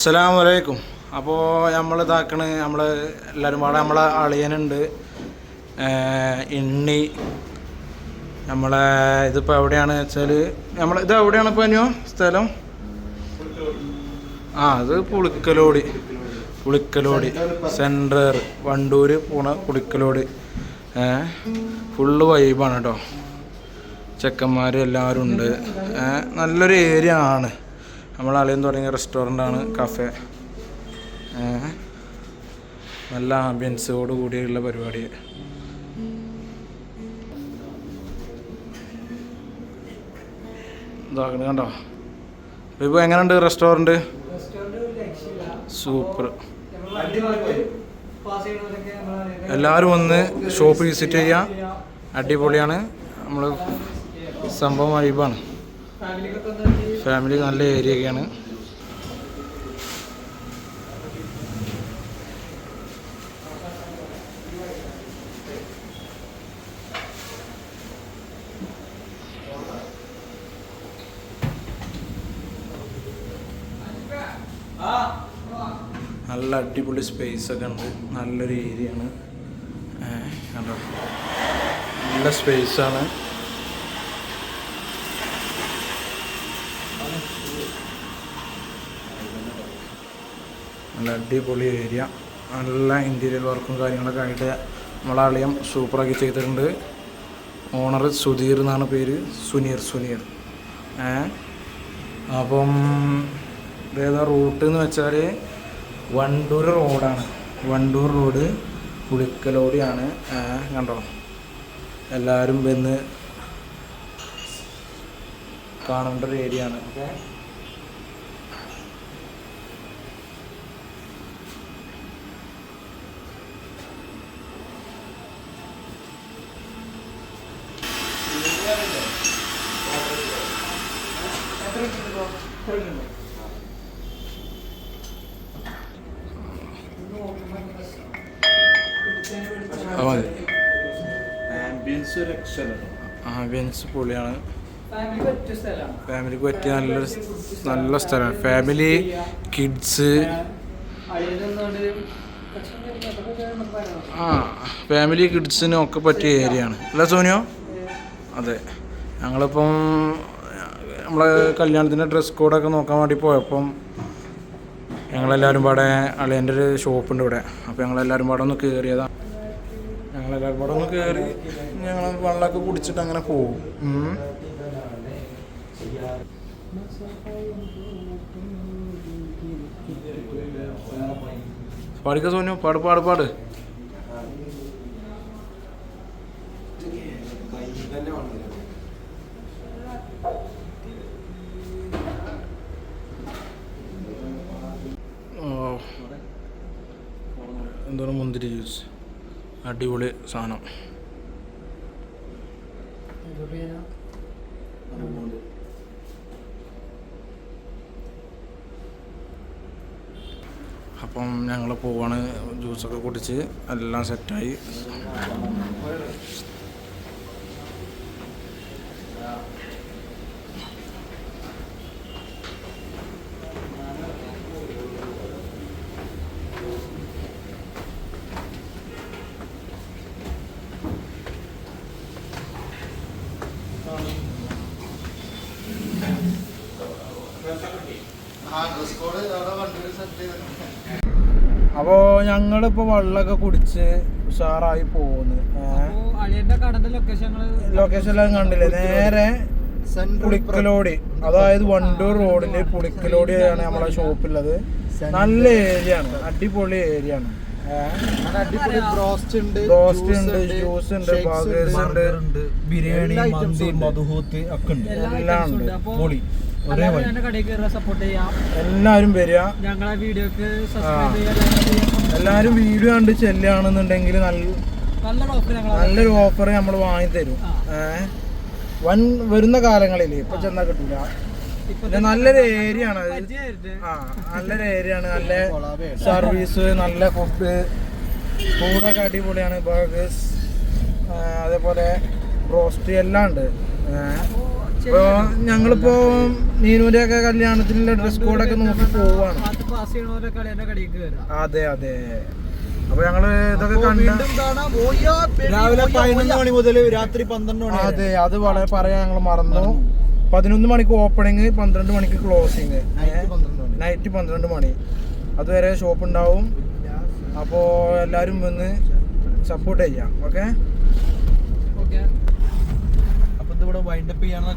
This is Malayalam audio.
അസ്സലാമു അലൈക്കും അപ്പോൾ നമ്മൾ ഇതാക്കണ് നമ്മൾ എല്ലാവരും പാടെ നമ്മളെ അളിയനുണ്ട്. എണ്ണി നമ്മളെ ഇതിപ്പോൾ എവിടെയാണ് വെച്ചാൽ നമ്മൾ ഇത് എവിടെയാണ് ഇപ്പോൾ അനിയോ സ്ഥലം? ആ അത് പുളിക്കലോടി. പുളിക്കലോടി. സെൻട്രർ വണ്ടൂർ പോണ പുളിക്കലോടി. ഫുള്ള് വൈബാണ് കേട്ടോ ചെക്കന്മാർ എല്ലാവരും ഉണ്ട്. നല്ലൊരു ഏരിയ ആണ്. നമ്മൾ ആദ്യം തുടങ്ങിയ റെസ്റ്റോറന്റ് ആണ് കഫേ നല്ല ആംബിയൻസോട് കൂടിയുള്ള പരിപാടി. കണ്ടോ? ഇപ്പോൾ എങ്ങനെയുണ്ട് റെസ്റ്റോറന്റ് സൂപ്പർ. എല്ലാവരും വന്ന് ഷോപ്പ് വിസിറ്റ് ചെയ്യാം. അടിപൊളിയാണ്. നമ്മൾ സംഭവം വൈബാണ് ഫാമിലി നല്ല ഏരിയ ഒക്കെയാണ് നല്ല അടിപൊളി സ്പേസ് ഒക്കെ ഉണ്ട്. നല്ലൊരു ഏരിയ ആണ് കണ്ടോ? നല്ല സ്പേസ് നല്ല അടിപൊളി ഏരിയ. നല്ല ഇന്റീരിയർ വർക്കും കാര്യങ്ങളൊക്കെ ആയിട്ട് നമ്മളെ അളിയം സൂപ്പറാക്കി ചെയ്തിട്ടുണ്ട്. ഓണർ സുധീർ എന്നാണ് പേര്. സുനീർ സുനീർ. അപ്പം ഇതേതാ റൂട്ട് എന്ന് വെച്ചാൽ വണ്ടൂർ റോഡാണ് വണ്ടൂർ റോഡ് പുളിക്കലോടിയാണ്. കണ്ടോ? എല്ലാവരും വന്ന് കാണേണ്ട ഒരു ഏരിയ ആണ്. ഓക്കെ? ആംബിയൻസ് പൊളിയാണ്. ഫാമിലിക്ക് പറ്റിയ നല്ലൊരു നല്ല സ്ഥലമാണ്. Family kids. ആ ഫാമിലി കിഡ്സിനും ഒക്കെ പറ്റിയ ഏരിയ ആണ് അല്ല സോനിയോ? അതെ. ഞങ്ങളിപ്പം നമ്മളെ കല്യാണത്തിന്റെ ഡ്രസ് കോഡൊക്കെ നോക്കാൻ വേണ്ടി പോയപ്പം ഞങ്ങളെല്ലാവരും പാടെ അളിയന്റെ ഒരു ഷോപ്പുണ്ട് ഇവിടെ. അപ്പോൾ ഞങ്ങളെല്ലാവരും പാടെ ഒന്ന് കയറിയതാണ് ഞങ്ങളെല്ലാവരും പാടെ ഒന്ന് കയറി ഞങ്ങൾ വെള്ളമൊക്കെ കുടിച്ചിട്ട് അങ്ങനെ പോകും. പാടിക്ക സോനു? പാട് പാട് പാട്. എന്തോരം മുന്തിരി ജ്യൂസ്. അടിപൊളി സാധനം. അപ്പം ഞങ്ങൾ പോവാണ്. ജ്യൂസൊക്കെ കുടിച്ച് എല്ലാം സെറ്റായി അപ്പോൾ ഞങ്ങളിപ്പോ വെള്ളമൊക്കെ കുടിച്ച് ഉഷാറായി പോകുന്നു ലൊക്കേഷൻ ലൊക്കേഷൻ എല്ലാം കണ്ടില്ലേ? നേരെ പുളിക്കലോടി. അതായത് വണ്ടൂർ റോഡിൽ പുളിക്കലോടിയാണ് നമ്മളെ ഷോപ്പുള്ളത് നല്ല ഏരിയ ആണ്. അടിപൊളി ഏരിയ ആണ്. ബ്രോസ്റ്റ് ഉണ്ട് റോസ്റ്റ് ഉണ്ട് ജ്യൂസ് ഉണ്ട് ബർഗേഴ്സ് ഉണ്ട്. ബിരിയാണി മന്തി മധുഹൂത്ത് ഒക്കെ ഉണ്ട്. എല്ലാം ഉണ്ട്. പൊളി. ഒരേ എല്ലാവരും വരിക. ഞങ്ങളെ വീഡിയോക്ക് എല്ലാവരും വീഡിയോ കണ്ട് ചെല്ലുകയാണെന്നുണ്ടെങ്കിൽ നല്ല നല്ലൊരു ഓഫർ നമ്മൾ വാങ്ങിത്തരും. തരും വൻ വരുന്ന കാലങ്ങളിൽ ഇപ്പൊ ചെന്നാ കിട്ടൂല. പിന്നെ നല്ലൊരു ഏരിയ ആണ്. ആ നല്ലൊരു ഏരിയ ആണ് നല്ല സർവീസ് നല്ല ഫുഡ്. ഫുഡൊക്കെ അടിപൊളിയാണ്. ബർഗേഴ്സ് അതേപോലെ റോസ്റ്റ് എല്ലാം ഉണ്ട്. ഇപ്പോ ഇപ്പൊ ഞങ്ങളിപ്പോ ഒക്കെ കല്യാണത്തിനുള്ള ഡ്രസ് കോഡൊക്കെ നോക്കി പോവാണ്. കടിക്ക് അതെ അതെ. അപ്പൊ ഞങ്ങൾ ഇതൊക്കെ കണ്ട വീണ്ടും കാണാം. രാവിലെ പതിനൊന്ന് മണി മുതൽ രാത്രി പന്ത്രണ്ട് മണി അതെ അത് വളരെ പറയാൻ ഞങ്ങൾ മറന്നു. പതിനൊന്ന് മണിക്ക് ഓപ്പണിങ് പന്ത്രണ്ട് മണിക്ക് ക്ലോസിങ് നൈറ്റ് പന്ത്രണ്ട് മണി. നൈറ്റ് പന്ത്രണ്ട് മണി. അതുവരെ ഷോപ്പ് ഉണ്ടാവും. അപ്പോൾ എല്ലാവരും വന്ന് സപ്പോർട്ട് ചെയ്യാം. ഓക്കെ ഓക്കെ അപ്പൊ ഇതിവിടെ വൈൻഡപ്പ് ചെയ്യണം